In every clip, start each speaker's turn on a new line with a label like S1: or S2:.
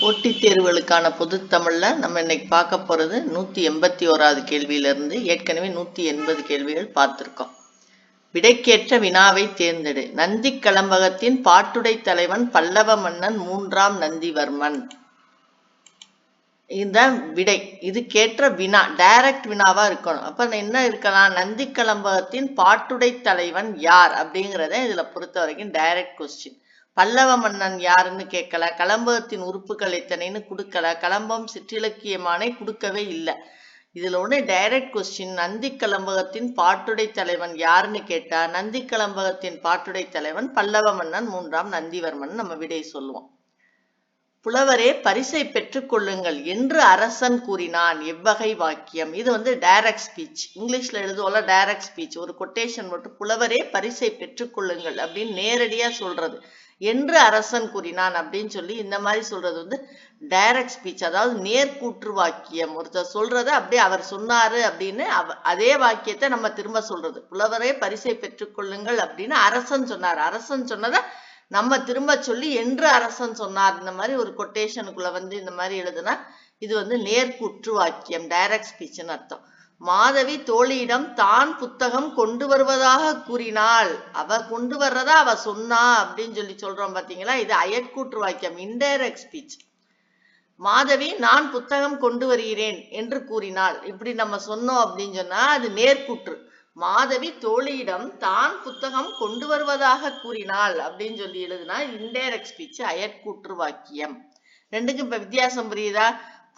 S1: போட்டித் தேர்வுகளுக்கான பொதுத்தமிழில் நம்ம இன்னைக்கு பார்க்க போறது நூத்தி எண்பத்தி ஓராவது கேள்வியிலிருந்து ஏற்கனவே நூத்தி எண்பது கேள்விகள் பார்த்திருக்கோம். விடைக்கேற்ற வினாவை தேர்ந்தெடு. நந்தி கலம்பகத்தின் பாட்டுடை தலைவன் பல்லவ மன்னன் மூன்றாம் நந்திவர்மன். இதுதான் விடை. இதுக்கேற்ற வினா டைரக்ட் வினாவா இருக்கணும். அப்ப என்ன இருக்கலாம்? நந்தி கலம்பகத்தின் பாட்டுடை தலைவன் யார் அப்படிங்கிறத இதுல பொறுத்த வரைக்கும் டைரக்ட் கொஸ்டின் பல்லவ மன்னன் யாருன்னு கேட்கல. கலம்பகத்தின் உறுப்புகள் எத்தனைன்னு கொடுக்கல. கலம்பம் சிற்றிலக்கியமானே கொடுக்கவே இல்லை. இதுல ஒண்ணு டைரக்ட் கொஸ்டின் நந்தி கலம்பகத்தின் பாட்டுடை தலைவன் யாருன்னு கேட்டா நந்தி கலம்பகத்தின் பாட்டுடை தலைவன் பல்லவ மன்னன் மூன்றாம் நந்திவர்மன் நம்ம விடை சொல்லுவோம். புலவரே பரிசை பெற்றுக்கொள்ளுங்கள் என்று அரசன் கூறினான். எவ்வகை வாக்கியம். இது வந்து டைரக்ட் ஸ்பீச் இங்கிலீஷ்ல எழுதுவோம்ல டைரக்ட் ஸ்பீச் ஒரு கொட்டேஷன் மட்டும் புலவரே பரிசை பெற்றுக் கொள்ளுங்கள் அப்படின்னு நேரடியா சொல்றது. என்று அரசன் கூறினான் அப்படின்னு சொல்லி இந்த மாதிரி சொல்றது வந்து டைரக்ட் ஸ்பீச் அதாவது நேர்கூற்று வாக்கியம் ஒருத்தர் சொல்றத அப்படியே அவர் சொன்னாரு அப்படின்னு அவ அதே வாக்கியத்தை நம்ம திரும்ப சொல்றது. புலவரே பரிசை பெற்றுக்கொள்ளுங்கள் அப்படின்னு அரசன் சொன்னார். அரசன் சொன்னதை நம்ம திரும்ப சொல்லி என்று அரசன் சொன்னார். இந்த மாதிரி ஒரு கொட்டேஷனுக்குள்ள வந்து இந்த மாதிரி எழுதுனா இது வந்து நேர்கூற்று வாக்கியம் டைரக்ட் ஸ்பீச்னு அர்த்தம். மாதவி தோழியிடம் தான் புத்தகம் கொண்டு வருவதாக கூறினாள். அவ கொண்டு வர்றதா அவ சொன்னா அப்படின்னு சொல்லி சொல்றோம் பாத்தீங்களா? இது அயற்கூற்று வாக்கியம் இன்டைரக்ட் ஸ்பீச் மாதவி நான் புத்தகம் கொண்டு வருகிறேன் என்று கூறினாள். இப்படி நம்ம சொன்னோம் அப்படின்னு சொன்னா அது நேர்கூற்று மாதவி தோழியிடம் தான் புத்தகம் கொண்டு வருவதாக கூறினாள் அப்படின்னு சொல்லி எழுதுனா இன்டைரக்ட் ஸ்பீச் அயற்கூற்று வாக்கியம். ரெண்டுக்கும் இப்ப வித்தியாசம் புரியுதா?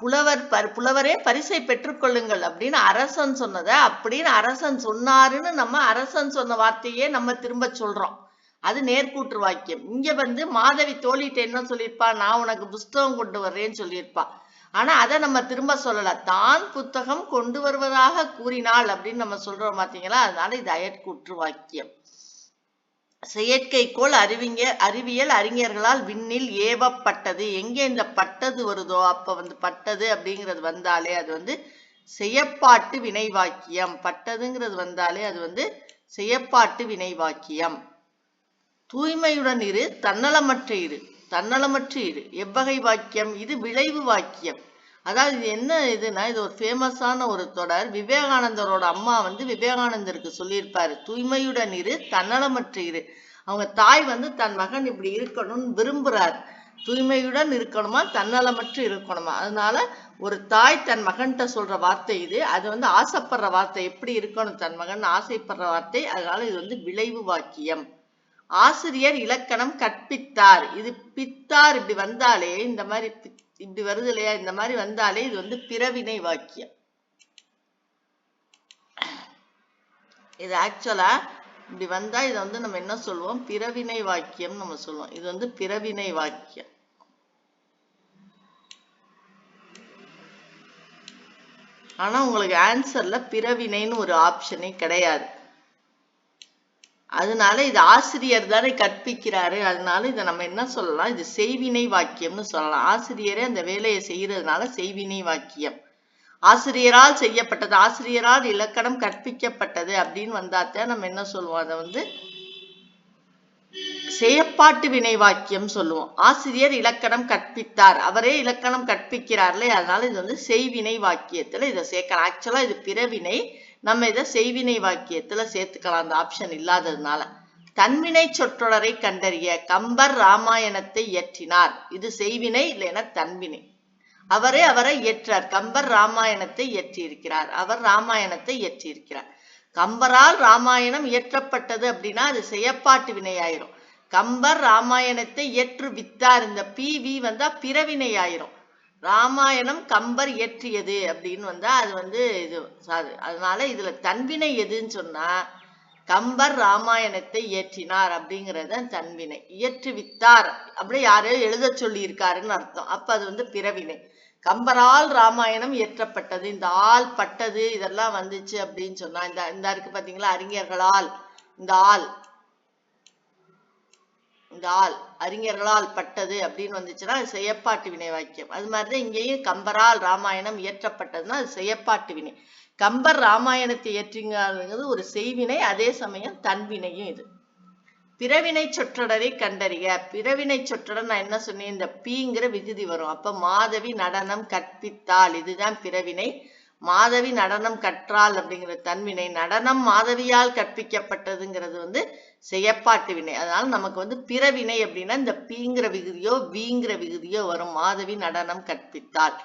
S1: புலவர் பர் புலவரே பரிசை பெற்றுக்கொள்ளுங்கள் அப்படின்னு அரசன் சொன்னதை அப்படின்னு அரசன் சொன்னாருன்னு நம்ம அரசன் சொன்ன வார்த்தையே நம்ம திரும்ப சொல்றோம். அது நேர்கூற்று வாக்கியம். இங்க வந்து மாதவி தோழிகிட்ட என்ன சொல்லியிருப்பா? நான் உனக்கு புஸ்தகம் கொண்டு வர்றேன்னு சொல்லியிருப்பா. ஆனா அதை நம்ம திரும்ப சொல்லல. தான் புத்தகம் கொண்டு வருவதாக கூறினாள் அப்படின்னு நம்ம சொல்றோம் பாத்தீங்களா? அதனால இது அயற்கூற்று வாக்கியம். செயற்கைக்கோள் அறிவிங்க அறிவியல் அறிஞர்களால் விண்ணில் ஏவப்பட்டது. எங்கே இந்த பட்டது வருதோ அப்ப வந்து பட்டது அப்படிங்கிறது வந்தாலே அது வந்து செயப்பாட்டு வினைவாக்கியம். பட்டதுங்கிறது வந்தாலே அது வந்து செயப்பாட்டு வினைவாக்கியம். தூய்மையுடன் இரு தன்னலமற்ற இரு தன்னலமற்ற இரு. எவ்வகை வாக்கியம்? இது விளைவு வாக்கியம். அதாவது இது என்ன இதுனா இது ஒரு ஃபேமஸான ஒரு தொடர். விவேகானந்தரோட அம்மா வந்து விவேகானந்தருக்கு சொல்லியிருப்பாரு தூய்மையுடன் இரு தன்னலமற்று இரு. அவங்க தாய் வந்து தன் மகன் இப்படி இருக்கணும்னு விரும்புறார். தூய்மையுடன் இருக்கணுமா தன்னலமற்று இருக்கணுமா? அதனால ஒரு தாய் தன் மகன்கிட்ட சொல்ற வார்த்தை இது. அது வந்து ஆசைப்படுற வார்த்தை. எப்படி இருக்கணும் தன் மகன்? ஆசைப்படுற வார்த்தை. அதனால இது வந்து விளைவு வாக்கியம். ஆசிரியர் இலக்கணம் கற்பித்தார். இது பித்தார் இப்படி வந்தாலே இந்த மாதிரி இப்படி வருது இல்லையா? இந்த மாதிரி வந்தாலே இது வந்து பிறவினை வாக்கியம். இது ஆக்சுவலா இப்படி வந்தா இதை வந்து நம்ம என்ன சொல்லுவோம்? பிறவினை வாக்கியம் நம்ம சொல்லுவோம். இது வந்து பிறவினை வாக்கியம். ஆனா உங்களுக்கு ஆன்சர்ல பிறவினைன்னு ஒரு ஆப்ஷனே கிடையாது. அதனால இது ஆசிரியர் தானே கற்பிக்கிறாரு. அதனால இதை நம்ம என்ன சொல்லலாம்? இது செய்வினை வாக்கியம்னு சொல்லலாம். ஆசிரியரே அந்த வேலையை செய்யறதுனால செய்வினை வாக்கியம். ஆசிரியரால் செய்யப்பட்டது ஆசிரியரால் இலக்கணம் கற்பிக்கப்பட்டது அப்படின்னு வந்தாத்தான் நம்ம என்ன சொல்லுவோம்? அதை வந்து செயற்பாட்டு வினை வாக்கியம் சொல்லுவோம். ஆசிரியர் இலக்கணம் கற்பித்தார். அவரே இலக்கணம் கற்பிக்கிறார்லே அதனால இது வந்து செய்வினை வாக்கியத்துல இதை சேர்க்கலாம். ஆக்சுவலா இது பிறவினை நம்ம இதை செய்வினை வாக்கியத்துல சேர்த்துக்கலாம். அந்த ஆப்ஷன் இல்லாததுனால. தன்வினை சொற்றொடரை கண்டறிய கம்பர் ராமாயணத்தை இயற்றினார். இது செய்வினை இல்லைன்னா தன்வினை. அவரே அவரை இயற்றார். கம்பர் ராமாயணத்தை இயற்றியிருக்கிறார். அவர் ராமாயணத்தை இயற்றியிருக்கிறார். கம்பரால் ராமாயணம் இயற்றப்பட்டது அப்படின்னா அது செயற்பாட்டு வினையாயிரும். கம்பர் ராமாயணத்தை இயற்றுவித்தார். இந்த பி வி வந்தா பிறவினை ஆயிரும் ராமாயணம் கம்பர் இயற்றியது அப்படின்னு வந்தா அது வந்து இது அதனால இதுல தன்வினை எதுன்னு சொன்னா கம்பர் ராமாயணத்தை இயற்றினார் அப்படிங்கிறத தன்வினை. இயற்றுவித்தார். அப்படி யாரையோ எழுத சொல்லி இருக்காருன்னு அர்த்தம். அப்ப அது வந்து பிறவினை. கம்பரால் ராமாயணம் இயற்றப்பட்டது. இந்த ஆள் பட்டது இதெல்லாம் வந்துச்சு அப்படின்னு சொன்னா இந்த இந்த இருக்கு பாத்தீங்களா? அறிஞர்களால். இந்த ஆள். இந்த ஆள். அறிஞர்களால் பட்டது அப்படின்னு வந்துச்சுன்னா அது செயற்பாட்டு வினை வாக்கியம். அது மாதிரிதான் இங்கேயும் கம்பரால் ராமாயணம் இயற்றப்பட்டதுன்னா அது செயற்பாட்டு வினை. கம்பர் ராமாயணத்தை இயற்றுங்கிறது ஒரு செய்வினை அதே சமயம் தன்வினையும் இது. பிறவினை சொற்றொடரை கண்டறிய பிறவினை சொற்றொடர் நான் என்ன சொன்னேன்? இந்த பீங்கிற விகுதி வரும். அப்ப மாதவி நடனம் கற்பித்தாள். இதுதான் பிறவினை. மாதவி நடனம் கற்றாள் அப்படிங்கிற தன்வினை நடனம் மாதவியால் கற்பிக்கப்பட்டதுங்கிறது வந்து செயப்பாட்டு வினை. அதனால நமக்கு வந்து பிறவினை அப்படின்னா இந்த பீங்கிற விகுதியோ வீங்கிற விகுதியோ வரும். மாதவி நடனம் கற்பித்தாள்.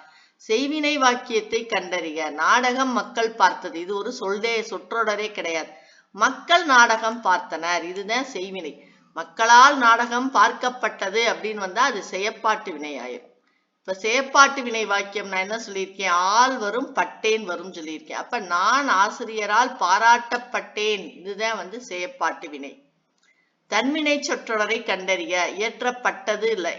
S1: செய்வினை வாக்கியத்தை கண்டறிய நாடகம் மக்கள் பார்த்தது. இது ஒரு சொல்தே சொற்றொடரே கிடையாது. மக்கள் நாடகம் பார்த்தனர். இதுதான் செய்வினை. மக்களால் நாடகம் பார்க்கப்பட்டது அப்படின்னு வந்தா அது செயப்பாட்டு வினை ஆயிரும் இப்ப செயப்பாட்டு வினை வாக்கியம் நான் என்ன சொல்லியிருக்கேன்? ஆள் வரும் பட்டேன் வரும் சொல்லியிருக்கேன். அப்ப நான் ஆசிரியரால் பாராட்டப்பட்டேன். இதுதான் வந்து செயப்பாட்டு வினை. தன்வினை சொற்றொடரை கண்டறிய இயற்றப்பட்டது இல்லை.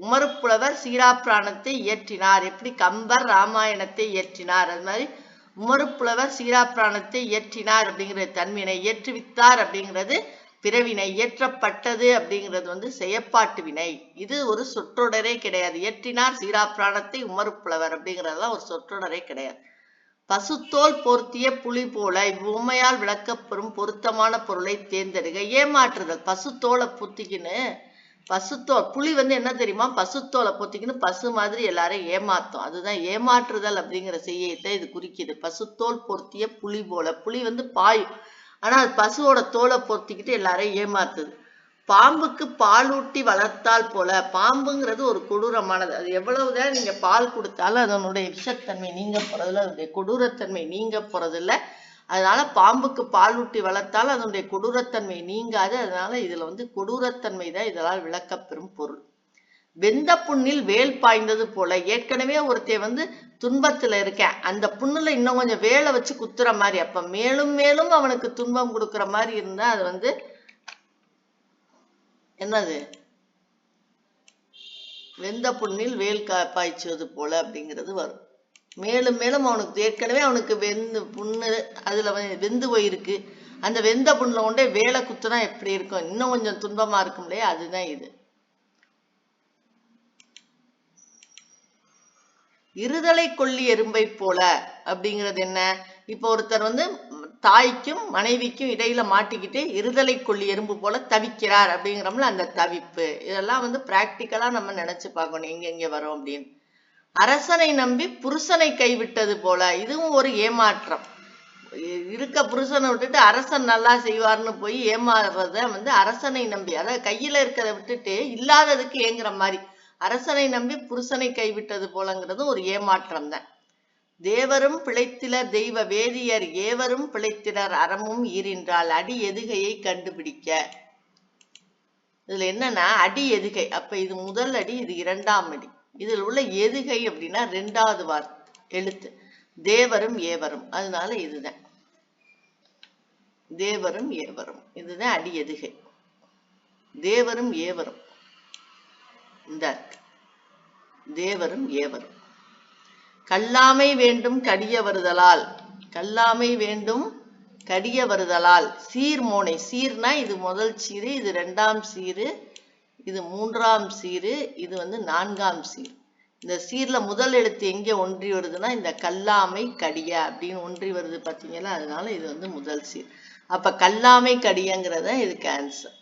S1: உமருப்புலவர் சீராப்பிராணத்தை இயற்றினார். எப்படி? கம்பர் ராமாயணத்தை இயற்றினார். அது மாதிரி உமருப்புலவர் சீராப்பிராணத்தை இயற்றினார் அப்படிங்கிறது தன்வினை இயற்றுவித்தார் அப்படிங்கிறது பிறவினை இயற்றப்பட்டது அப்படிங்கிறது வந்து செயப்பாட்டு வினை. இது ஒரு சொற்றொடரே கிடையாது. இயற்றினார் சீராப்பிராணத்தை உமறுப்புலவர் அப்படிங்கிறதெல்லாம் ஒரு சொற்றொடரே கிடையாது. பசுத்தோல் பொருத்திய புலி போல இவ்வுமையால் விளக்கப்பெறும் பொருத்தமான பொருளை தேர்ந்தெடுக்க ஏமாற்றுதல் பசுத்தோலை புத்திக்கின்னு பசுத்தோல் புலி வந்து என்ன தெரியுமா? பசுத்தோலை பொத்திக்கின்னு பசு மாதிரி எல்லாரும் ஏமாத்தும். அதுதான் ஏமாற்றுதல் அப்படிங்கிற செய்யத்தை இது குறிக்குது. பசுத்தோல் பொருத்திய புலி போல. புலி வந்து பாயும் ஆனா அது பசுவோட தோலை பொத்திக்கிட்டு எல்லாரையும் ஏமாத்துது. பாம்புக்கு பாலூட்டி வளர்த்தால் போல பாம்புங்கிறது ஒரு கொடூரமானது. அது எவ்வளவுதான் நீங்க பால் கொடுத்தாலும் அதனுடைய விஷத்தன்மை நீங்க போறதில்ல. அதனுடைய கொடூரத்தன்மை நீங்க போறதில்ல. அதனால பாம்புக்கு பாலூட்டி வளர்த்தால் அதனுடைய கொடூரத்தன்மை நீங்காது. அதனால இதுல வந்து கொடூரத்தன்மை தான் இதனால் விளக்கப்பெறும் பொருள். வெந்த புண்ணில் வேல் பாய்ந்தது போல ஏற்கனவே ஒருத்தைய வந்து துன்பத்துல இருக்கேன். அந்த புண்ணுல இன்னும் கொஞ்சம் வேலை வச்சு குத்துற மாதிரி அப்ப மேலும் மேலும் அவனுக்கு துன்பம் கொடுக்குற மாதிரி இருந்தா அது வந்து என்னது? வெந்த புண்ணில் வேல் கா பாய்ச்சுவது போல அப்படிங்கிறது வரும். மேலும் மேலும் அவனுக்கு ஏற்கனவே அவனுக்கு வெந்து புண்ணு அதுல வெந்து போயிருக்கு. அந்த வெந்த புண்ணுல கொண்டே வேலை குத்துனா எப்படி இருக்கும்? இன்னும் கொஞ்சம் துன்பமா இருக்கும் இல்லையா? அதுதான் இது. இருதலை கொல்லி எறும்பை போல. அப்படிங்கிறது என்ன? இப்போ ஒருத்தர் வந்து தாய்க்கும் மனைவிக்கும் இடையில மாட்டிக்கிட்டு இருதலை கொல்லி எறும்பு போல தவிக்கிறார் அப்படிங்கிறோம்ல அந்த தவிப்பு. இதெல்லாம் வந்து பிராக்டிக்கலா நம்ம நினைச்சு பார்க்கணும் எங்க எங்க வரும் அப்படின்னு. அரசனை நம்பி புருஷனை கைவிட்டது போல. இதுவும் ஒரு ஏமாற்றம். இருக்க புருஷனை விட்டுட்டு அரசன் நல்லா செய்வார்னு போய் ஏமாறுறத வந்து அரசனை நம்பி அதாவது கையில இருக்கிறத விட்டுட்டு இல்லாததுக்கு ஏங்குற மாதிரி. அரசனை நம்பி புருஷனை கைவிட்டது போலங்கிறது ஒரு ஏமாற்றம் தான் தேவரும் பிழைத்திலர் தெய்வ வேதியர் ஏவரும் பிழைத்திலர் அறமும் ஈரின்றால் அடி எதுகையை கண்டுபிடிக்க? இதுல என்னன்னா அடி எதுகை. அப்ப இது முதல் அடி இது இரண்டாம் அடி. இதில் உள்ள எதுகை அப்படின்னா ரெண்டாவது வார்த்தை எழுத்து. தேவரும் ஏவரும். அதனால இதுதான். தேவரும் ஏவரும். இதுதான் அடி எதுகை. தேவரும் ஏவரும். இந்த தேவரும் ஏவரும். கல்லாமை வேண்டும் கடிய வருதலால். கல்லாமை வேண்டும் கடிய வருதலால். சீர்மோனை சீர்னா இது முதல் சீரு இது ரெண்டாம் சீரு இது மூன்றாம் சீரு இது வந்து நான்காம் சீர். இந்த சீர்ல முதல் எழுத்து எங்க ஒன்றி வருதுன்னா இந்த கல்லாமை கடிய அப்படின்னு ஒன்றி வருது பாத்தீங்களா? அதனால இது வந்து முதல் சீர். அப்ப கல்லாமை கடியங்கிறத இதுக்கு ஆன்சர்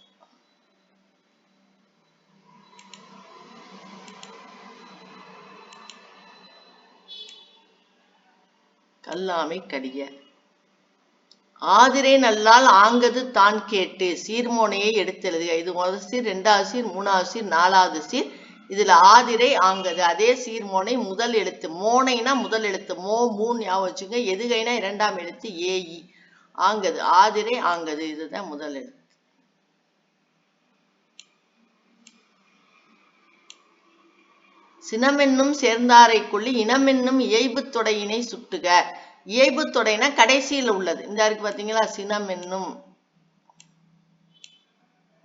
S1: கல்லாமை கடிய. ஆதிரை நல்லால் ஆங்கது தான் கேட்டு. சீர்மோனையை எடுத்தெழுதுக இது முதல் சீர் ரெண்டாவது சீர் மூணாவது சீர் நாலாவது சீர். இதுல ஆதிரை ஆங்கது. அதே சீர்மோனை முதல் எழுத்து. மோனைனா முதல் எழுத்து. மோ மூணு ஞாபகம் வச்சுங்க எதுகைனா இரண்டாம் எழுத்து ஏஇ ஆங்கது. ஆதிரை ஆங்கது. இதுதான் முதல் எழுத்து. சினமென்னும் சேர்ந்தாரை கொள்ளி இனமென்னும் இயைபு தொடையினை சுட்டுக. இயைபு தொடைனா கடைசியில உள்ளது. இந்த இருக்கு பாத்தீங்களா? சினமென்னும்.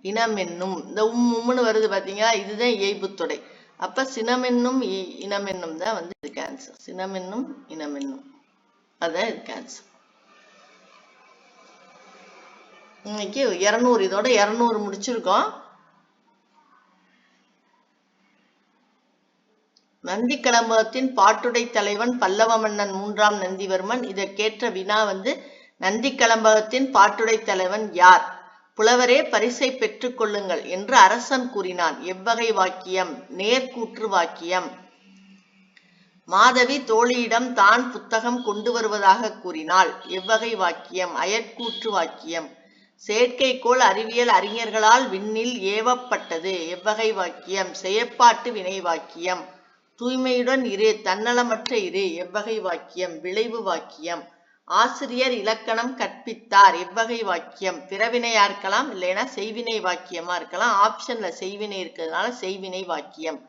S1: இனமென்னும். இந்த உம் உம்முன்னு வருது பாத்தீங்களா? இதுதான் இயைபு தொடை. அப்ப சினமென்னும் இ- இனமென்னும் தான் வந்து இதுக்கு ஆன்சர் சினமென்னும் இனமென்னும். அதான் இதுக்கு ஆன்சர் இன்னைக்கு இருநூறு இதோட இருநூறு முடிச்சிருக்கோம். நந்தி கிளம்பகத்தின் பாட்டுடை தலைவன் பல்லவ மன்னன் மூன்றாம் நந்திவர்மன். இதற்கேற்ற வினா வந்து நந்தி கிளம்பகத்தின் பாட்டுடை தலைவன் யார்? புலவரே பரிசை பெற்றுக் கொள்ளுங்கள் என்று அரசன் கூறினான். எவ்வகை வாக்கியம்? நேர்கூற்று வாக்கியம். மாதவி தோழியிடம் தான் புத்தகம் கொண்டு வருவதாக கூறினாள். எவ்வகை வாக்கியம்? அயற்கூற்று வாக்கியம். செயற்கைக்கோள் அறிவியல் அறிஞர்களால் விண்ணில் ஏவப்பட்டது. எவ்வகை வாக்கியம்? செயற்பாட்டு வினை வாக்கியம். தூய்மையுடன் இரு தன்னலமற்ற இரு எவ்வகை வாக்கியம் விளைவு வாக்கியம். ஆசிரியர் இலக்கணம் கற்பித்தார் எவ்வகை வாக்கியம். பிறவினையா இருக்கலாம் இல்லைன்னா செய்வினை வாக்கியமா இருக்கலாம். ஆப்ஷன்ல செய்வினை இருக்கிறதுனால செய்வினை வாக்கியம்.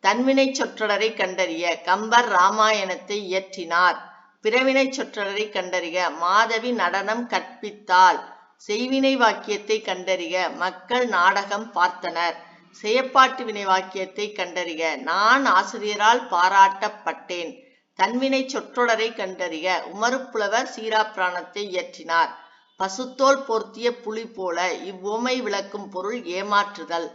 S1: தன்வினை சொற்றொடரை கண்டறிய கம்பர் ராமாயணத்தை இயற்றினார். பிறவினை சொற்றொடரை கண்டறிய மாதவி நடனம் கற்பித்தாள். செய்வினை வாக்கியத்தை கண்டறிய மக்கள் நாடகம் பார்த்தனர். செயப்பாட்டு வினை வாக்கியத்தை கண்டறிக. நான் ஆசிரியரால் பாராட்டப்பட்டேன். தன்வினை சொற்றொடரை கண்டறிக. உமருப்புலவர் சீராப்பிராணத்தை இயற்றினார். பசுத்தோல் போர்த்திய புலி போல இவ்வுமை விளக்கும் பொருள் ஏமாற்றுதல்.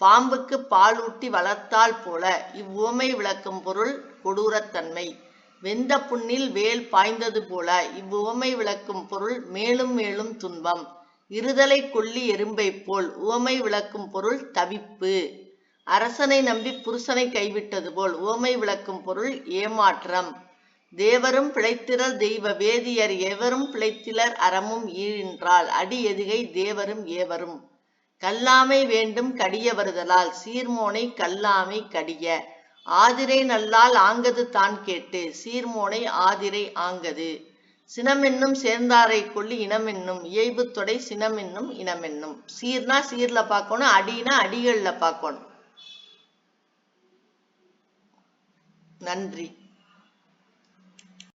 S1: பாம்புக்கு பாலூட்டி வளர்த்தால் போல இவ்வுமை விளக்கும் பொருள் கொடூரத்தன்மை. வெந்த புண்ணில் வேல் பாய்ந்தது போல இவ்வுவமை விளக்கும் பொருள் மேலும் மேலும் துன்பம். இருதலை கொல்லி எறும்பை போல் உவமை விளக்கும் பொருள் தவிப்பு. அரசனை நம்பி புருஷனை கைவிட்டது போல் உவமை விளக்கும் பொருள் ஏமாற்றம். தேவரும் பிழைத்திரல் தெய்வ வேதியர் எவரும் பிழைத்திலர் அறமும் ஈழின்றால் அடி எதுகை தேவரும் ஏவரும். கல்லாமை வேண்டும் கடிய வருதலால் சீர்மோனை கல்லாமை கடிய. ஆதிரை நல்லால் ஆங்கது தான் கேட்டு சீர்மோனை ஆதிரை ஆங்கது. சினமென்னும் சேர்ந்தாரை கொள்ளி இனமென்னும் இயைபு தொடை சினமென்னும் இனமென்னும். சீர்னா சீர்ல பார்க்கணும் அடினா அடிகள்ல பார்க்கணும். நன்றி.